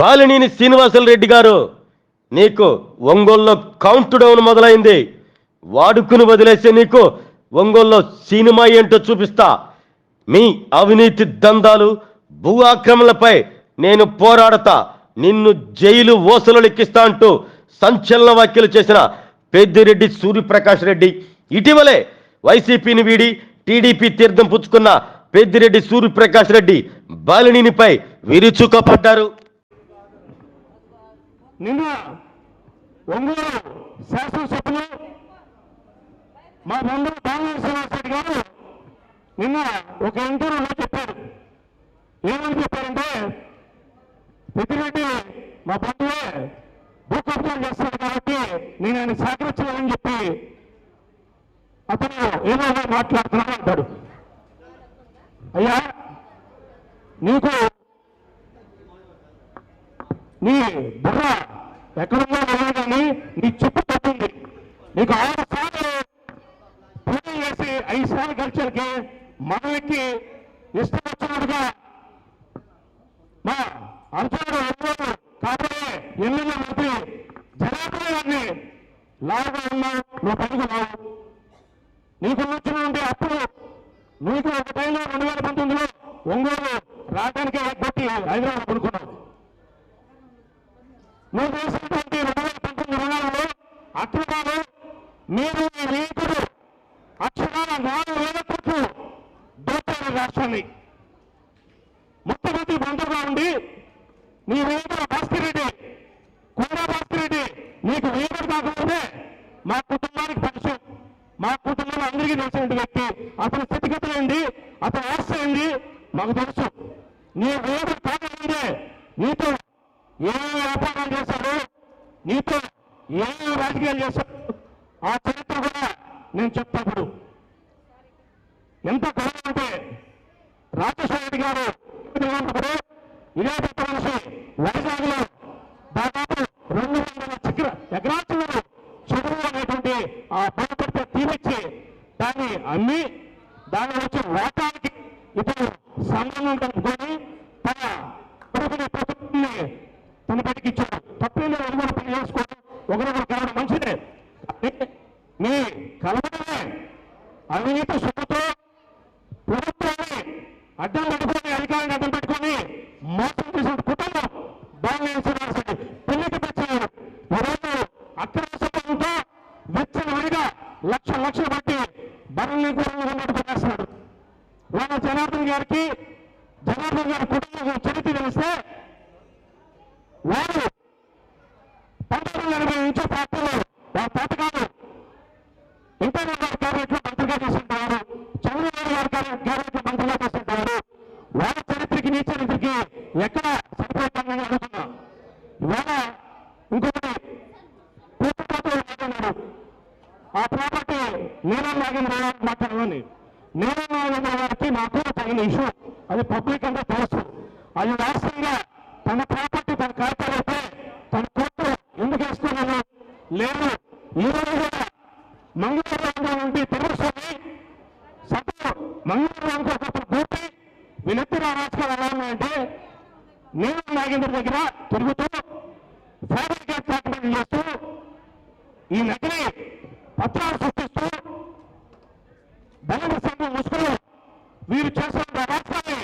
బాలినేని శ్రీనివాసులు రెడ్డి గారు నీకు ఒంగోలులో కౌంట్ డౌన్ మొదలైంది. వాడుకుని వదిలేసే నీకు ఒంగోలులో సినిమా ఏంటో చూపిస్తా. మీ అవినీతి దందాలు భూ ఆక్రమణలపై నేను పోరాడతా. నిన్ను జైలు ఓసలు లెక్కిస్తా అంటూ సంచలన వ్యాఖ్యలు చేసిన పెద్దిరెడ్డి సూర్యప్రకాష్ రెడ్డి. ఇటీవలే వైసీపీని వీడి టీడీపీ తీర్థం పుచ్చుకున్న పెద్దిరెడ్డి సూర్యప్రకాష్ రెడ్డి బాలినిపై విరుచుకపడ్డారు నిన్న ఒంగోలు శాసనసభలో మా బంధువు బాలనాథ శ్రీనివాస్ గారు నిన్న ఒక ఇంటర్వ్యూలో చెప్పారు. ఏమని చెప్పారంటే పెద్దిరెడ్డి మా బంధువే భూకబ్జాలు చేస్తాడు కాబట్టి నేను ఆయన సహకరించలేదని చెప్పి అతను ఏదో ఒకటి మాట్లాడుతున్నాడు అంటాడు. అయ్యా నీకు నీ బుర్ర ఎక్కడుందో తెలియదు కానీ నీ చుట్టూ పట్టింది నీకు ఆరు సార్లు పూజ చేసి ఐదు సార్లు గడిచలకి మనకి ఇష్టం వచ్చినట్టుగా. మా అర్జునుడు ఎన్నోడు కాబోయే ఎన్నెన్నో మంత్రి? జనాభాన్ని గారిని లావుగా ఉన్నావు నువ్వు పడుకున్నావు నీకు వచ్చినటువంటి అప్పుడు నీకు ఒక టైంలో రెండు వేల పంతొమ్మిదిలో ఒంగోలు రావడానికి ఎగ్గొట్టి హైదరాబాద్ కొనుక్కున్నావు నువ్వు చేసినటువంటి రెండు వేల పంతొమ్మిది రుణాలలో అక్రమాలు మీరు మీ రైతులు అక్షరాల నాలుగు వేల కోట్లు దోచారు రాష్ట్రాన్ని. ముఖ్యమంత్రి మంత్రిగా ఉండి నీ రైతుల భాస్కర్ రెడ్డి కొండా భాస్కర్ రెడ్డి నీకు వేదన కాకపోతే మా కుటుంబానికి పరిచయం. మా కుటుంబంలో అందరికీ తెలిసిన వ్యక్తి. అతని స్థితిగతులు ఏంటి? అతని ఆస్తి ఏంటి? మాకు తెలుసు. నీ వేదన కాకముందే నీతో ఏ వ్యాపారం చేశారు? నీతో ఏ రాజకీయాలు చేశారు? ఆ చరిత్ర కూడా నేను చెప్తాడు ఎంత గౌరవం అంటే రాజశేఖర రెడ్డి గారు ఉన్నప్పుడు ఇదే నుంచి వైజాగ్లో దాదాపు రెండు వందల చక్ర ఎకరాలు చదువు అనేటువంటి ఆ భూపడితే తీరిచ్చి దాన్ని అమ్మి దాని వచ్చే వాటానికి ఇప్పుడు సంబంధం కలుపుకొని తన కొడుకుని ప్రభుత్వాన్ని తన బయటికి ఇచ్చాడు తప్పేం ఒకరు పని చేసుకోవడం ఒకరొకరు కలవడం మంచిదే. మీ కలవడమే అవినీతి సుఖతో ప్రభుత్వాన్ని అడ్డం పెట్టుకొని అధికారాన్ని అడ్డం పెట్టుకొని మోసం చేసిన కుటుంబం బాలనేని శ్రీనివాసరెడ్డి పెళ్ళికి తెచ్చారు ఈరోజు అక్రమ సంబంధంతో వెచ్చన వడిగా లక్ష లక్షలు బట్టి బరువుని కూడా ఉన్నట్టు పెట్టేస్తున్నాడు వాళ్ళ జనార్దన్ గారికి జనార్దన్ గారి కుటుంబం చరిత్ర తెలిస్తే వారు పంతొమ్మిది వందల ఎనభై నుంచి పార్టీలో వాళ్ళ పథకాలు ఇంటర్నెట్ గారి క్యాబినెట్ మంత్రిగా చేస్తుంటారు. చంద్రబాబు గారి క్యాబినెట్ మంత్రిగా చేస్తుంటారు. వాళ్ళ చరిత్రకి నీ చరిత్రకి ఎక్కడ సరిపోతుందని అడుగుతున్నా. ఇవాళ ఇంకొకటి పూర్తితో మాట్లాడారు. ఆ ప్రాపర్టీ నీలం నాగేంద్ర గారు మాట్లాడమని నీలం నాగేంద్ర గారికి నాకు తగిన ఇష్యూ. అది పబ్లిక్ అంతా తెలుసు. అది వాస్తవంగా తన ప్రాపర్టీ తన కార్యక్రమం తన కోర్టు లేదు ఈరోజు కూడా మంగళవారం నుండి తెలుసుకొని సభలో మంగళవారానికి ఒకప్పుడు కూర్చి వీళ్ళిద్దరు రాజకీయాలు ఎలా ఉన్నాయంటే నేను నాగేంద్ర దగ్గర తిరుగుతూ ఫ్యాబ్రికేట్ డాక్యుమెంట్ చేస్తూ ఈ నకిలీ పత్రాలు సృష్టిస్తూ ధన సంఘం ముసుగులో వీరు చేస్తున్న రాష్ట్రాన్ని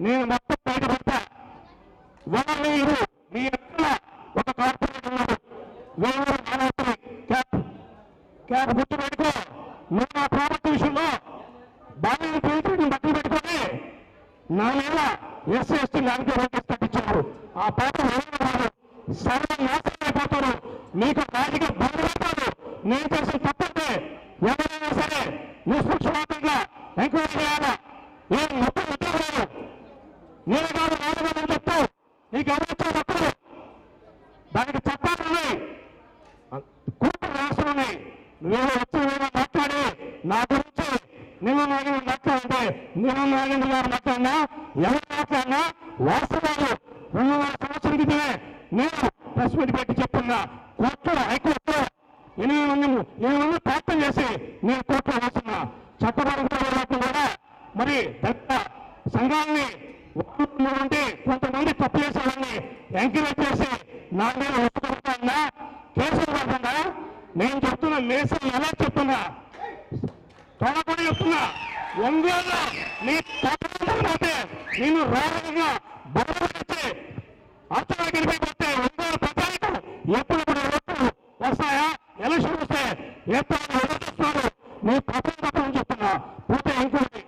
నేను మొత్తం బయటపెట్టా వాళ్ళని మీరు మీ ఎక్కడ ఒక కార్పొరేట్ ఉన్నారు వేరే క్యాప్ క్యాప్ గుర్తు పెట్టుకో నువ్వు నా ప్రాపర్టీ బాగా పేరు బట్టలు పెట్టుకొని నా మీద ఎస్సీ ఎస్టీ ల్యాండ్ రోడ్డు కట్టించారు ఆ పాప వారు సర్వం నాశనం అయిపోతారు మీకు రాజకీయ బంధువుతారు నేను చేసిన తప్పంటే ఎవరైనా సరే నిష్పక్షపాతంగా ఎంక్వైరీ చేయాలా నేను మొత్తం ఉద్యోగాలు నేను కాదు రాజధాని చెప్తూ నీకు ఎవరు వచ్చారు తప్పదు దానికి చట్టాలు ఉన్నాయి కూతురు రాష్ట్రం ఉన్నాయి నువ్వేమో వచ్చి ఏమో మాట్లాడి నా గురించి నిన్న నాగేంద్ర మాట్లాడంటే నిన్న నాగేంద్ర గారు మాట్లాడినా ఎవరు మాట్లాడినా వాస్తవాలు రెండు వేల సంవత్సరం క్రితమే నేను ప్రెస్ మీట్ పెట్టి చెప్తున్నా కోర్టులో హైకోర్టులో ఎనిమిది మంది ఎనిమిది మంది ప్రార్థన చేసి నేను కోర్టులో వేస్తున్నా. చట్టపరంగా కూడా మరి దళిత సంఘాలని ఉంటే కొంతమంది తప్పు చేసే వాళ్ళని ఎంకరేజ్ చేసి నా మీద ఒప్పుకుంటున్నా కేసులు పడుతున్నా. నేను చెప్తున్నా మేసం ఎలా చెప్తున్నా? తోడపడి చెప్తున్నా. ఒంగోలు నీ తప్పకపోతే నేను రాజంగా బలపరిచి అర్థం గెలిపిపోతే ఒంగోలు ప్రజలకు ఎప్పుడు కూడా ఓట్లు వస్తాయా? ఎలక్షన్ వస్తే ఎప్పుడు ఎదురుస్తున్నారు నీ తప్పని తప్పని చెప్తున్నా. పోతే ఇంకోటి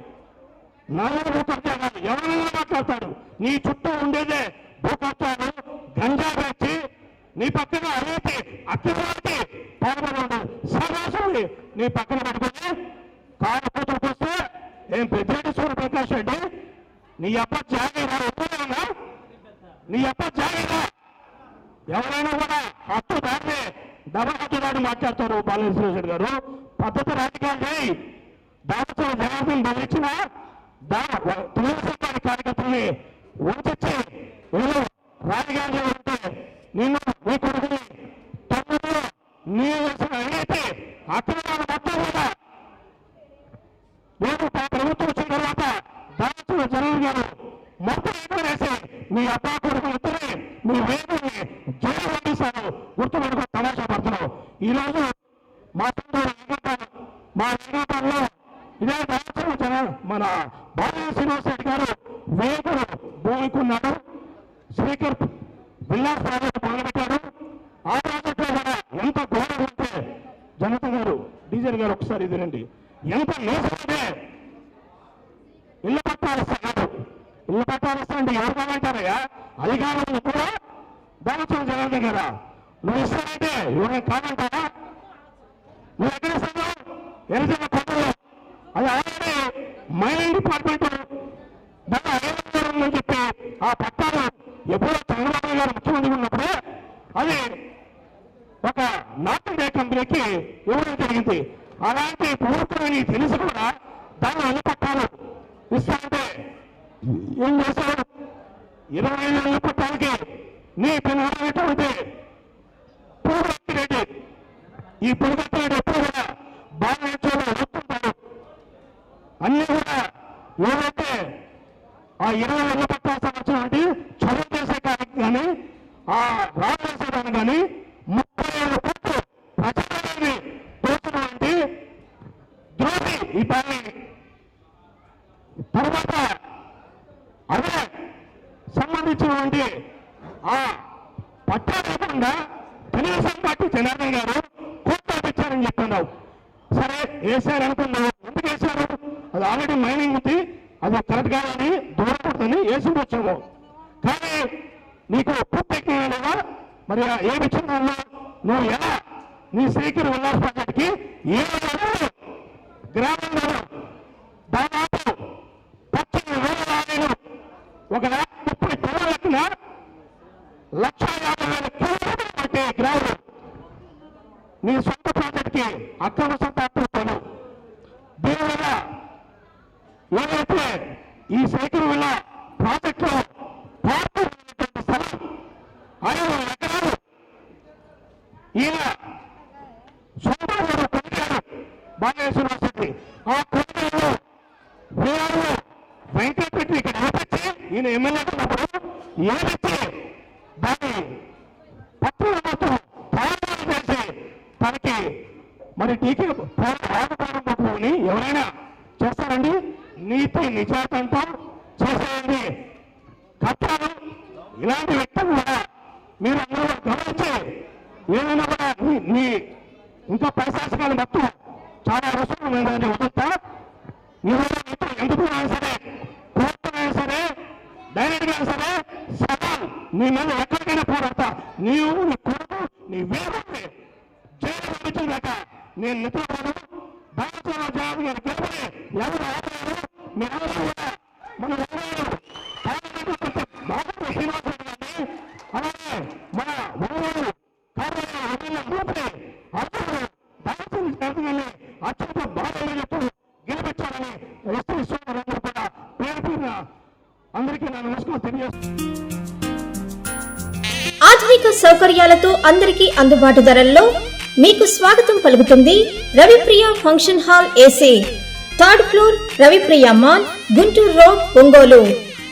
నలుగురు భూకబ్జా ఎవరైనా మాట్లాడతాడు. నీ చుట్టూ ఉండేదే భూకబ్జాలు గంజా పెంచి నీ పక్కన అరేతి అత్యవతి పాల్గొన్నాడు సరాసరి నీ పక్కన పెట్టుకుని కారు కూతురుకు వస్తే ఏం పెద్ద ప్రకాష్ రెడ్డి నీ అప్ప జాగీరా ఒప్పుకున్నా నీ అప్ప జాగీరా. ఎవరైనా కూడా హక్కు దాటి డబల్ హక్కు దాటి మాట్లాడతారు బాలకృష్ణ గారు. పద్ధతి రాజకీయాలు చేయి. దాంతో జనార్దన్ బలిచ్చిన తెలుగుదేశం పార్టీ కార్యకర్తల్ని ఉంచి వీళ్ళు రాజకీయాల్లో ఉంటే నిన్ను నీ కొడుకుని తమ్ముడు నీ వచ్చిన అవినీతి అక్కడ మీ అబ్బా కొడుకు ఇద్దరే మీ వేగుని జైలు పంపిస్తాను గుర్తుపెట్టుకో తమాషా పడుతున్నావు. ఈరోజు మా తమ్ముడు మా వెంకటాల్లో ఇదే దాంట్లో మన బాలయ్య శ్రీనివాస్ రెడ్డి గారు వేగులు భూమికున్నాడు స్పీకర్ విల్లాస్ రాజు మొదలుపెట్టాడు ఆ ప్రాజెక్టులో కూడా ఎంత ఘోరం ఉంటే జనత గారు డీజర్ గారు ఒకసారి ఇది రండి ఎంత మోసంటే ఇళ్ళ పట్టాలు ఇస్తున్నారు ఇళ్ళ పట్టాలు ఇస్తానంటే ఎవరు కావాలంటారయ్యా అధికారులు కూడా దానితో జగన్ దగ్గర నువ్వు ఇస్తానంటే ఎవరైనా కాదంటారా నువ్వు ఎక్కడ ఇస్తావు? ఎలిసిన కొండలు. అది అలాగే మైనింగ్ డిపార్ట్మెంట్ దాన్ని అధికారులు ఉందని చెప్పి ఆ పట్టాలు ఎప్పుడో చంద్రబాబు గారు ముఖ్యమంత్రి ఉన్నప్పుడు అది ఒక నార్త్ ఇండియా కంపెనీకి ఇవ్వడం జరిగింది. అలాంటి పూర్తి నీకు తెలిసి కూడా దాన్ని అన్ని పట్టాలు ఇస్తానంటే ఏం చేశాడు ఇరవై ఐదు వేల పట్టాలకి నీ పిల్లలైనటువంటి పూర్వకి రెడ్డి. ఈ పురుగత్తి రెడ్డి ఎప్పుడు కూడా బాగా ఎదుర్కొంటాడు అన్నీ కూడా ఏవైతే ఆ ఇరవై వేల పట్టాల సంవత్సరం చదువు చేసే దానికి కానీ ఆ రాజు చేసేదానికి కానీ ముప్పై ఏడు కోట్లు ప్రజలని తోచినటువంటి ద్రోహి ఈ పని తర్వాత అదే సంబంధించినటువంటి ఆ పట్టా లేకుండా తెలుగుదేశం పార్టీ జనార్దన్ గారు కోర్టు చెప్తున్నావు సరే వేసారు అనుకున్నావు. ఎందుకు వేశారు? అది ఆల్రెడీ మైనింగ్ ఉంది. అది కరెక్ట్ కాదని దూరపడుతుంది వేసి వచ్చాము. కానీ నీకు పూర్తిగా మరి ఏ విషయంలో నువ్వు ఎలా నీ శ్రీకర్ ఉల్లాస్ ప్రాజెక్ట్కి ఏ గ్రామంలో నేను ఎమ్మెల్యే ఉన్నప్పుడు ఏపించి దాన్ని పత్రుల మొత్తం చేసి తనకి మరి టీకే రాజప్రారంభని ఎవరైనా చేస్తారండి? నీతి నిజాతంతో చేసేయండి. కట్టాలు. ఇలాంటి వ్యక్తులు కూడా మీరు అందరూ గమనించి ఏమైనా కూడా మీ ఇంకా పరిశాసకాలు మొత్తం చాలా అవసరం ఉందని వదులుతా ఎవరైనా మిత్రులు ఎందుకు అయినా సరే కోర్టు అయినా సరే డైరెక్ట్ అయినా సరే సవాల్ నీ మీద ఎక్కడికైనా పోరాడతా నీవు నీ కొడుకు నీ వేరే జైలు పంపించాక నేను నిద్రపోను దాంతో జవాబు గారు గెలవని ఎవరు ఆపలేరు మీరందరూ కూడా మన ఊరు పార్లమెంటు కొంచెం బాబు శ్రీనివాసరెడ్డి గారిని అలాగే మన అందరూ అత్యంత గెలిపించాలని ఎస్టీ కూడా అందరికీ నా నమస్కారం తెలియజేస్తున్నాను ఆధునిక సౌకర్యాలతో అందరికీ అందుబాటు ధరల్లో మీకు స్వాగతం పలుకుతుంది Ravipriya function hall AC. Third floor Ravipriya mall Guntur road Ongole.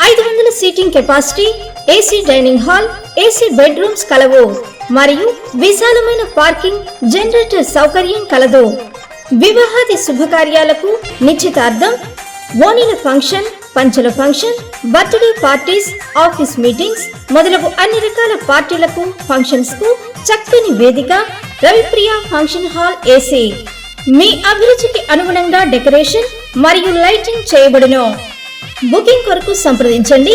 ఐదు వందల seating capacity AC dining hall AC bedrooms కలవు. మరియు విశాలమైన పార్కింగ్ జనరేటర్ సౌకర్యం కలదు. వివాహాది శుభకార్యాలకు నిశ్చితార్థం ఓణీల function పంచల function birthday parties office meetings మొదలగు అన్ని రకాల పార్టీలకు ఫంక్షన్స్కు చక్కని వేదిక రవిప్రియ ఫంక్షన్ హాల్ ఏసీ మీ అభిరుచికి అనుగుణంగా డెకరేషన్ మరియు లైటింగ్ చేయబడును. బుకింగ్ కొరకు సంప్రదించండి.